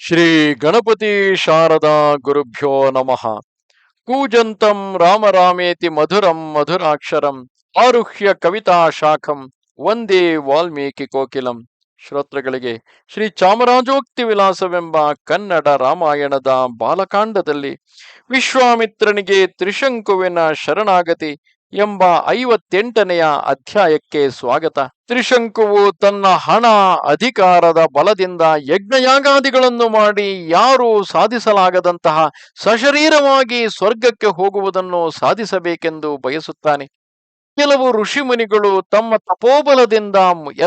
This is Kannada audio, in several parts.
ಶ್ರೀ ಗಣಪತಿ ಶಾರದಾ ಗುರುಭ್ಯೋ ನಮಃ. ಕೂಜಂತಂ ರಾಮರಾಮೇತಿ ಮಧುರಂ ಮಧುರಾಕ್ಷರಂ ಆರುಹ್ಯ ಕವಿತಾ ಶಾಖಂ ಒಂದೇ ವಾಲ್ಮೀಕಿ ಕೋಕಿಲಂ. ಶ್ರೋತೃಗಳಿಗೆ ಶ್ರೀ ಚಾಮರಾಜೋಕ್ತಿ ವಿಲಾಸವೆಂಬ ಕನ್ನಡ ರಾಮಾಯಣದ ಬಾಲಕಾಂಡದಲ್ಲಿ ವಿಶ್ವಾಮಿತ್ರನಿಗೆ ತ್ರಿಶಂಕುವಿನ ಶರಣಾಗತಿ ಎಂಬ ಐವತ್ತೆಂಟನೆಯ ಅಧ್ಯಾಯಕ್ಕೆ ಸ್ವಾಗತ. ತ್ರಿಶಂಕುವು ತನ್ನ ಹಣ ಅಧಿಕಾರದ ಬಲದಿಂದ ಯಜ್ಞಯಾಗಾದಿಗಳನ್ನು ಮಾಡಿ ಯಾರೂ ಸಾಧಿಸಲಾಗದಂತಹ ಸಶರೀರವಾಗಿ ಸ್ವರ್ಗಕ್ಕೆ ಹೋಗುವುದನ್ನು ಸಾಧಿಸಬೇಕೆಂದು ಬಯಸುತ್ತಾನೆ. ಕೆಲವು ಋಷಿಮುನಿಗಳು ತಮ್ಮ ತಪೋಬಲದಿಂದ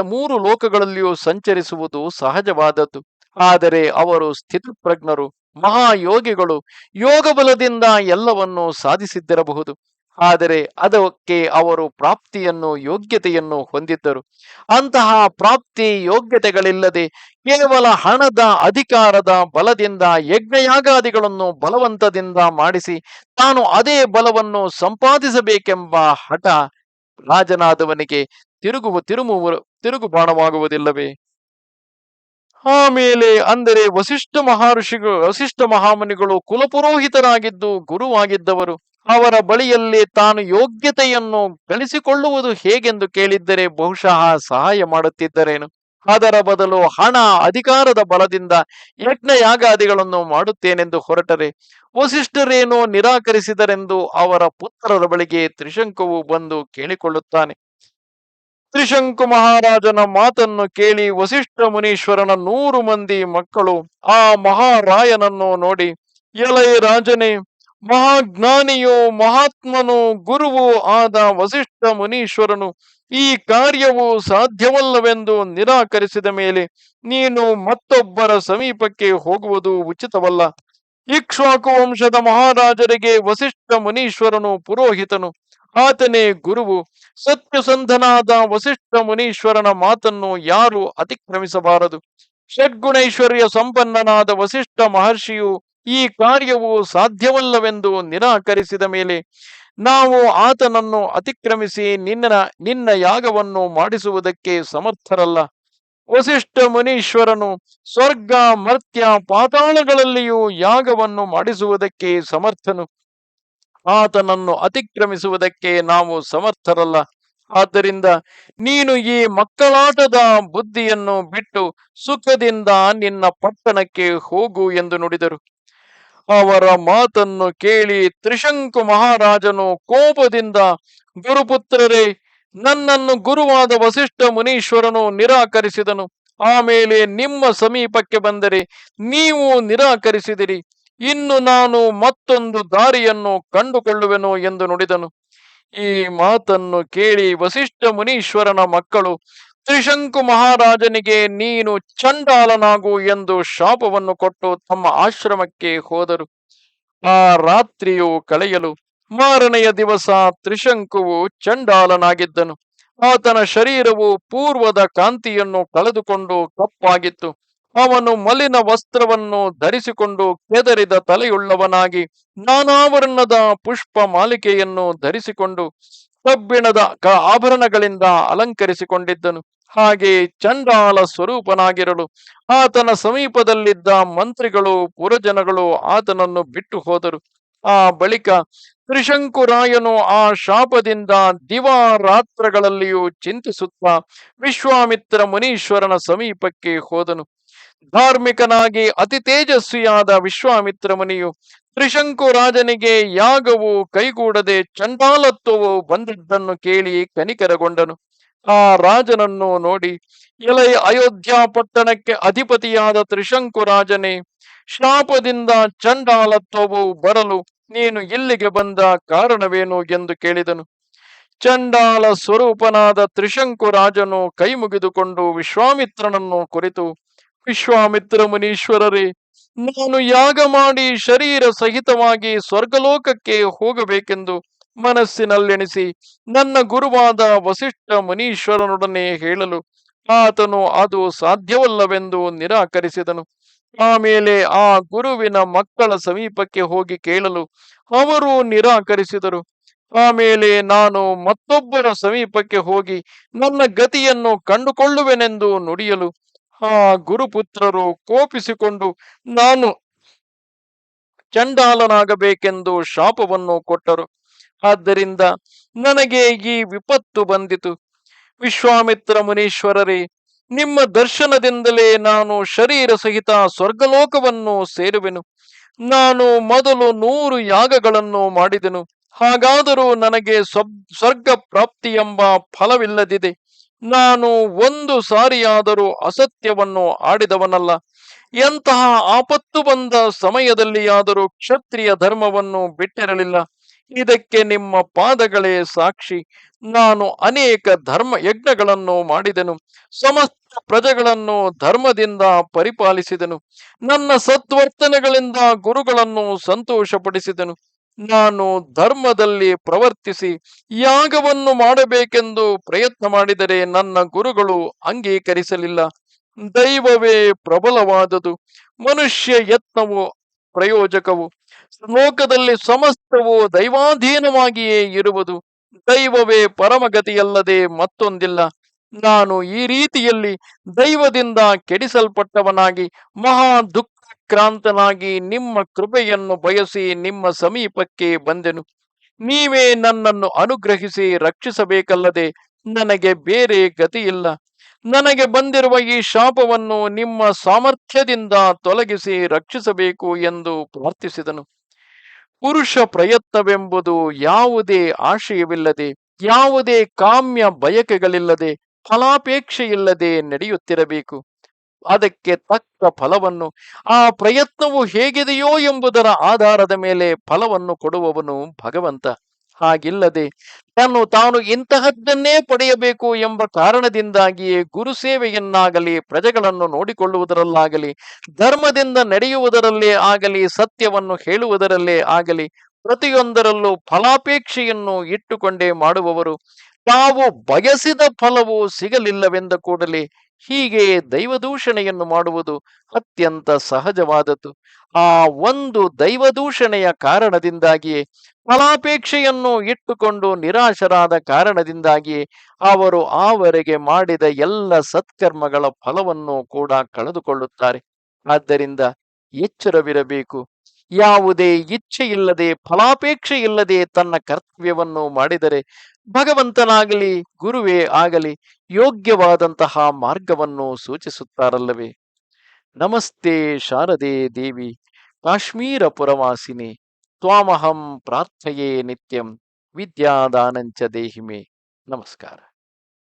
ಮೂರು ಲೋಕಗಳಲ್ಲಿಯೂ ಸಂಚರಿಸುವುದು ಸಹಜವಾದದ್ದು. ಆದರೆ ಅವರು ಸ್ಥಿತಪ್ರಜ್ಞರು, ಮಹಾಯೋಗಿಗಳು ಯೋಗ ಬಲದಿಂದ ಎಲ್ಲವನ್ನೂ ಸಾಧಿಸಿದ್ದಿರಬಹುದು. ಆದರೆ ಅದಕ್ಕೆ ಅವರು ಪ್ರಾಪ್ತಿಯನ್ನು, ಯೋಗ್ಯತೆಯನ್ನು ಹೊಂದಿದ್ದರು. ಅಂತಹ ಪ್ರಾಪ್ತಿ ಯೋಗ್ಯತೆಗಳಿಲ್ಲದೆ ಕೇವಲ ಹಣದ ಅಧಿಕಾರದ ಬಲದಿಂದ ಯಜ್ಞಯಾಗಾದಿಗಳನ್ನು ಬಲವಂತದಿಂದ ಮಾಡಿಸಿ ತಾನು ಅದೇ ಬಲವನ್ನು ಸಂಪಾದಿಸಬೇಕೆಂಬ ಹಠ ರಾಜನಾದವನಿಗೆ ತಿರುಗುವ, ತಿರುಮುವ ತಿರುಗು ಬಾಣವಾಗುವುದಿಲ್ಲವೇ ಆಮೇಲೆ ಅಂದರೆ ವಸಿಷ್ಠ ಮಹರ್ಷಿಗಳು, ವಸಿಷ್ಠ ಮಹಾಮುನಿಗಳು ಕುಲಪುರೋಹಿತರಾಗಿದ್ದು ಗುರುವಾಗಿದ್ದವರು. ಅವರ ಬಳಿಯಲ್ಲಿ ತಾನು ಯೋಗ್ಯತೆಯನ್ನು ಗಳಿಸಿಕೊಳ್ಳುವುದು ಹೇಗೆಂದು ಕೇಳಿದ್ದರೆ ಬಹುಶಃ ಸಹಾಯ ಮಾಡುತ್ತಿದ್ದರೇನು? ಅದರ ಬದಲು ಹಣ ಅಧಿಕಾರದ ಬಲದಿಂದ ಯಜ್ಞಯಾಗಾದಿಗಳನ್ನು ಮಾಡುತ್ತೇನೆಂದು ಹೊರಟರೆ, ವಸಿಷ್ಠರೇನೋ ನಿರಾಕರಿಸಿದರೆಂದು ಅವರ ಪುತ್ರರ ಬಳಿಗೆ ತ್ರಿಶಂಕುವು ಬಂದು ಕೇಳಿಕೊಳ್ಳುತ್ತಾನೆ. ತ್ರಿಶಂಕು ಮಹಾರಾಜನ ಮಾತನ್ನು ಕೇಳಿ ವಸಿಷ್ಠ ಮುನೀಶ್ವರನ ನೂರು ಮಂದಿ ಮಕ್ಕಳು ಆ ಮಹಾರಾಯನನ್ನು ನೋಡಿ, ಎಲೈ ರಾಜನೇ ಮಹಾಜ್ಞಾನಿಯೋ, ಮಹಾತ್ಮನು, ಗುರುವು ಆದ ವಸಿಷ್ಠ ಮುನೀಶ್ವರನು ಈ ಕಾರ್ಯವು ಸಾಧ್ಯವಲ್ಲವೆಂದು ನಿರಾಕರಿಸಿದ ಮೇಲೆ ನೀನು ಮತ್ತೊಬ್ಬರ ಸಮೀಪಕ್ಕೆ ಹೋಗುವುದು ಉಚಿತವಲ್ಲ. ಇಕ್ಷ್ವಾಕು ವಂಶದ ಮಹಾರಾಜರಿಗೆ ವಸಿಷ್ಠ ಮುನೀಶ್ವರನು ಪುರೋಹಿತನು. ಆತನೇ ಗುರುವು. ಸತ್ಯಸಂಧನಾದ ವಸಿಷ್ಠ ಮುನೀಶ್ವರನ ಮಾತನ್ನು ಯಾರು ಅತಿಕ್ರಮಿಸಬಾರದು. ಷಡ್ಗುಣೈಶ್ವರ್ಯ ಸಂಪನ್ನನಾದ ವಸಿಷ್ಠ ಮಹರ್ಷಿಯು ಈ ಕಾರ್ಯವು ಸಾಧ್ಯವಲ್ಲವೆಂದು ನಿರಾಕರಿಸಿದ ಮೇಲೆ ನಾವು ಆತನನ್ನು ಅತಿಕ್ರಮಿಸಿ ನಿನ್ನ ನಿನ್ನ ಯಾಗವನ್ನು ಮಾಡಿಸುವುದಕ್ಕೆ ಸಮರ್ಥರಲ್ಲ. ವಸಿಷ್ಠ ಮುನೀಶ್ವರನು ಸ್ವರ್ಗ, ಮರ್ತ್ಯ, ಪಾತಾಳಗಳಲ್ಲಿಯೂ ಯಾಗವನ್ನು ಮಾಡಿಸುವುದಕ್ಕೆ ಸಮರ್ಥನು. ಆತನನ್ನು ಅತಿಕ್ರಮಿಸುವುದಕ್ಕೆ ನಾವು ಸಮರ್ಥರಲ್ಲ. ಆದ್ದರಿಂದ ನೀನು ಈ ಮಕ್ಕಳಾಟದ ಬುದ್ಧಿಯನ್ನು ಬಿಟ್ಟು ಸುಖದಿಂದ ನಿನ್ನ ಪಟ್ಟಣಕ್ಕೆ ಹೋಗು ಎಂದು ನುಡಿದರು. ಅವರ ಮಾತನ್ನು ಕೇಳಿ ತ್ರಿಶಂಕು ಮಹಾರಾಜನು ಕೋಪದಿಂದ, ಗುರುಪುತ್ರರೇ, ನನ್ನನ್ನು ಗುರುವಾದ ವಸಿಷ್ಠ ಮುನೀಶ್ವರನು ನಿರಾಕರಿಸಿದನು. ಆಮೇಲೆ ನಿಮ್ಮ ಸಮೀಪಕ್ಕೆ ಬಂದರೆ ನೀವು ನಿರಾಕರಿಸಿದಿರಿ. ಇನ್ನು ನಾನು ಮತ್ತೊಂದು ದಾರಿಯನ್ನು ಕಂಡುಕೊಳ್ಳುವೆನು ಎಂದು ನುಡಿದನು. ಈ ಮಾತನ್ನು ಕೇಳಿ ವಸಿಷ್ಠ ಮುನೀಶ್ವರನ ಮಕ್ಕಳು ತ್ರಿಶಂಕು ಮಹಾರಾಜನಿಗೆ, ನೀನು ಚಂಡಾಲನಾಗು ಎಂದು ಶಾಪವನ್ನು ಕೊಟ್ಟು ತಮ್ಮ ಆಶ್ರಮಕ್ಕೆ ಹೋದರು. ಆ ರಾತ್ರಿಯು ಕಳೆಯಲು. ಮಾರನೆಯ ದಿವಸ ತ್ರಿಶಂಕುವು ಚಂಡಾಲನಾಗಿದ್ದನು. ಆತನ ಶರೀರವು ಪೂರ್ವದ ಕಾಂತಿಯನ್ನು ಕಳೆದುಕೊಂಡು ಕಪ್ಪಾಗಿತ್ತು. ಅವನು ಮಲಿನ ವಸ್ತ್ರವನ್ನು ಧರಿಸಿಕೊಂಡು ಕೆದರಿದ ತಲೆಯುಳ್ಳವನಾಗಿ, ನಾನಾವರ್ಣದ ಪುಷ್ಪ ಮಾಲಿಕೆಯನ್ನು ಧರಿಸಿಕೊಂಡು ಕಬ್ಬಿಣದ ಆಭರಣಗಳಿಂದ ಅಲಂಕರಿಸಿಕೊಂಡಿದ್ದನು. ಹಾಗೆ ಚಂಡಾಲ ಸ್ವರೂಪನಾಗಿರಲು ಆತನ ಸಮೀಪದಲ್ಲಿದ್ದ ಮಂತ್ರಿಗಳು, ಪುರಜನಗಳು ಆತನನ್ನು ಬಿಟ್ಟು ಹೋದರು. ಆ ಬಳಿಕ ತ್ರಿಶಂಕುರಾಯನು ಆ ಶಾಪದಿಂದ ದಿವಾರಾತ್ರಗಳಲ್ಲಿಯೂ ಚಿಂತಿಸುತ್ತಾ ವಿಶ್ವಾಮಿತ್ರ ಮುನೀಶ್ವರನ ಸಮೀಪಕ್ಕೆ ಹೋದನು. ಧಾರ್ಮಿಕನಾಗಿ ಅತಿ ತೇಜಸ್ವಿಯಾದ ವಿಶ್ವಾಮಿತ್ರ ಮುನಿಯು ತ್ರಿಶಂಕು ರಾಜನಿಗೆ ಯಾಗವು ಕೈಗೂಡದೆ ಚಂಡಾಲತ್ವವು ಬಂದಿದ್ದನ್ನು ಕೇಳಿ ಕನಿಕರಗೊಂಡನು. ಆ ರಾಜನನ್ನು ನೋಡಿ, ಎಲೈ ಅಯೋಧ್ಯ ಪಟ್ಟಣಕ್ಕೆ ಅಧಿಪತಿಯಾದ ತ್ರಿಶಂಕು ರಾಜನೇ ಶಾಪದಿಂದ ಚಂಡಾಲತ್ವವು ಬರಲು ನೀನು ಇಲ್ಲಿಗೆ ಬಂದ ಕಾರಣವೇನು? ಎಂದು ಕೇಳಿದನು. ಚಂಡಾಲ ಸ್ವರೂಪನಾದ ತ್ರಿಶಂಕು ರಾಜನು ಕೈ ಮುಗಿದುಕೊಂಡು ವಿಶ್ವಾಮಿತ್ರನನ್ನು ಕುರಿತು, ವಿಶ್ವಾಮಿತ್ರ ಮುನೀಶ್ವರರೇ ನಾನು ಯಾಗ ಮಾಡಿ ಶರೀರ ಸಹಿತವಾಗಿ ಸ್ವರ್ಗಲೋಕಕ್ಕೆ ಹೋಗಬೇಕೆಂದು ಮನಸ್ಸಿನಲ್ಲೆಣಿಸಿ ನನ್ನ ಗುರುವಾದ ವಸಿಷ್ಠ ಮುನೀಶ್ವರನೊಡನೆ ಹೇಳಲು ಆತನು ಅದು ಸಾಧ್ಯವಲ್ಲವೆಂದು ನಿರಾಕರಿಸಿದನು. ಆಮೇಲೆ ಆ ಗುರುವಿನ ಮಕ್ಕಳ ಸಮೀಪಕ್ಕೆ ಹೋಗಿ ಕೇಳಲು ಅವರು ನಿರಾಕರಿಸಿದರು. ಆಮೇಲೆ ನಾನು ಮತ್ತೊಬ್ಬರ ಸಮೀಪಕ್ಕೆ ಹೋಗಿ ನನ್ನ ಗತಿಯನ್ನು ಕಂಡುಕೊಳ್ಳುವೆನೆಂದು ನುಡಿಯಲು ಆ ಗುರುಪುತ್ರರು ಕೋಪಿಸಿಕೊಂಡು, ನಾನು ಚಂಡಾಲನಾಗಬೇಕೆಂದು ಶಾಪವನ್ನು ಕೊಟ್ಟರು. ಆದ್ದರಿಂದ ನನಗೆ ಈ ವಿಪತ್ತು ಬಂದಿತು. ವಿಶ್ವಾಮಿತ್ರ ಮುನೀಶ್ವರರೇ, ನಿಮ್ಮ ದರ್ಶನದಿಂದಲೇ ನಾನು ಶರೀರ ಸಹಿತ ಸ್ವರ್ಗಲೋಕವನ್ನು ಸೇರುವೆನು. ನಾನು ಮೊದಲು ನೂರು ಯಾಗಗಳನ್ನು ಮಾಡಿದೆನು. ಹಾಗಾದರೂ ನನಗೆ ಸ್ವರ್ಗ ಪ್ರಾಪ್ತಿ ಎಂಬ ಫಲವಿಲ್ಲದಿದೆ. ನಾನು ಒಂದು ಸಾರಿಯಾದರೂ ಅಸತ್ಯವನ್ನು ಆಡಿದವನಲ್ಲ. ಎಂತಹ ಆಪತ್ತು ಬಂದ ಸಮಯದಲ್ಲಿಯಾದರೂ ಕ್ಷತ್ರಿಯ ಧರ್ಮವನ್ನು ಬಿಟ್ಟಿರಲಿಲ್ಲ. ಇದಕ್ಕೆ ನಿಮ್ಮ ಪಾದಗಳೇ ಸಾಕ್ಷಿ. ನಾನು ಅನೇಕ ಧರ್ಮ ಯಜ್ಞಗಳನ್ನು ಮಾಡಿದೆನು. ಸಮಸ್ತ ಪ್ರಜೆಗಳನ್ನು ಧರ್ಮದಿಂದ ಪರಿಪಾಲಿಸಿದನು. ನನ್ನ ಸದ್ವರ್ತನೆಗಳಿಂದ ಗುರುಗಳನ್ನು ಸಂತೋಷಪಡಿಸಿದನು. ನಾನು ಧರ್ಮದಲ್ಲಿ ಪ್ರವರ್ತಿಸಿ ಯಾಗವನ್ನು ಮಾಡಬೇಕೆಂದು ಪ್ರಯತ್ನ ಮಾಡಿದರೆ ನನ್ನ ಗುರುಗಳು ಅಂಗೀಕರಿಸಲಿಲ್ಲ. ದೈವವೇ ಪ್ರಬಲವಾದದು. ಮನುಷ್ಯ ಯತ್ನವು ಪ್ರಯೋಜಕವು. ಲೋಕದಲ್ಲಿ ಸಮಸ್ತವು ದೈವಾಧೀನವಾಗಿಯೇ ಇರುವುದು. ದೈವವೇ ಪರಮಗತಿಯಲ್ಲದೆ ಮತ್ತೊಂದಿಲ್ಲ. ನಾನು ಈ ರೀತಿಯಲ್ಲಿ ದೈವದಿಂದ ಕೆಡಿಸಲ್ಪಟ್ಟವನಾಗಿ ಮಹಾ ದುಃಖಕ್ರಾಂತನಾಗಿ ನಿಮ್ಮ ಕೃಪೆಯನ್ನು ಬಯಸಿ ನಿಮ್ಮ ಸಮೀಪಕ್ಕೆ ಬಂದೆನು. ನೀವೇ ನನ್ನನ್ನು ಅನುಗ್ರಹಿಸಿ ರಕ್ಷಿಸಬೇಕಲ್ಲದೆ ನನಗೆ ಬೇರೆ ಗತಿಯಿಲ್ಲ. ನನಗೆ ಬಂದಿರುವ ಈ ಶಾಪವನ್ನು ನಿಮ್ಮ ಸಾಮರ್ಥ್ಯದಿಂದ ತೊಲಗಿಸಿ ರಕ್ಷಿಸಬೇಕು ಎಂದು ಪ್ರಾರ್ಥಿಸಿದನು. ಪುರುಷ ಪ್ರಯತ್ನವೆಂಬುದು ಯಾವುದೇ ಆಶಯವಿಲ್ಲದೆ, ಯಾವುದೇ ಕಾಮ್ಯ ಬಯಕೆಗಳಿಲ್ಲದೆ, ಫಲಾಪೇಕ್ಷೆಯಿಲ್ಲದೆ ನಡೆಯುತ್ತಿರಬೇಕು. ಅದಕ್ಕೆ ತಕ್ಕ ಫಲವನ್ನು, ಆ ಪ್ರಯತ್ನವು ಹೇಗಿದೆಯೋ ಎಂಬುದರ ಆಧಾರದ ಮೇಲೆ ಫಲವನ್ನು ಕೊಡುವವನು ಭಗವಂತ. ಹಾಗಿಲ್ಲದೆ ತಾನು ತಾನು ಇಂತಹದ್ದನ್ನೇ ಪಡೆಯಬೇಕು ಎಂಬ ಕಾರಣದಿಂದಾಗಿಯೇ ಗುರು ಸೇವೆಯನ್ನಾಗಲಿ, ಪ್ರಜೆಗಳನ್ನು ನೋಡಿಕೊಳ್ಳುವುದರಲ್ಲಾಗಲಿ, ಧರ್ಮದಿಂದ ನಡೆಯುವುದರಲ್ಲೇ ಆಗಲಿ, ಸತ್ಯವನ್ನು ಹೇಳುವುದರಲ್ಲೇ ಆಗಲಿ, ಪ್ರತಿಯೊಂದರಲ್ಲೂ ಫಲಾಪೇಕ್ಷೆಯನ್ನು ಇಟ್ಟುಕೊಂಡೇ ಮಾಡುವವರು ತಾವು ಬಯಸಿದ ಫಲವು ಸಿಗಲಿಲ್ಲವೆಂದ ಕೂಡಲೇ ಹೀಗೆ ದೈವದೂಷಣೆಯನ್ನು ಮಾಡುವುದು ಅತ್ಯಂತ ಸಹಜವಾದದ್ದು. ಆ ಒಂದು ದೈವದೂಷಣೆಯ ಕಾರಣದಿಂದಾಗಿಯೇ ಫಲಾಪೇಕ್ಷೆಯನ್ನು ಇಟ್ಟುಕೊಂಡು ನಿರಾಶರಾದ ಕಾರಣದಿಂದಾಗಿಯೇ ಅವರು ಆವರೆಗೆ ಮಾಡಿದ ಎಲ್ಲ ಸತ್ಕರ್ಮಗಳ ಫಲವನ್ನು ಕೂಡ ಕಳೆದುಕೊಳ್ಳುತ್ತಾರೆ. ಆದ್ದರಿಂದ ಎಚ್ಚರವಿರಬೇಕು. ಯಾವುದೇ ಇಚ್ಛೆ ಇಲ್ಲದೆ ಫಲಾಪೇಕ್ಷೆ ಇಲ್ಲದೆ ತನ್ನ ಕರ್ತವ್ಯವನ್ನು ಮಾಡಿದರೆ ಭಗವಂತನಾಗಲಿ, ಗುರುವೇ ಆಗಲಿ, ಯೋಗ್ಯವಾದಂತಹ ಮಾರ್ಗವನ್ನು ಸೂಚಿಸುತ್ತಾರಲ್ಲವೇ? ನಮಸ್ತೆ ಶಾರದೆ ದೇವಿ, ಕಾಶ್ಮೀರ ಪುರವಾಸಿನಿ, ತ್ವಾಮಹಂ ಪ್ರಾರ್ಥೆಯೇ ನಿತ್ಯಂ, ವಿದ್ಯಾದಾನಂಚ ದೇಹಿಮೆ. ನಮಸ್ಕಾರ.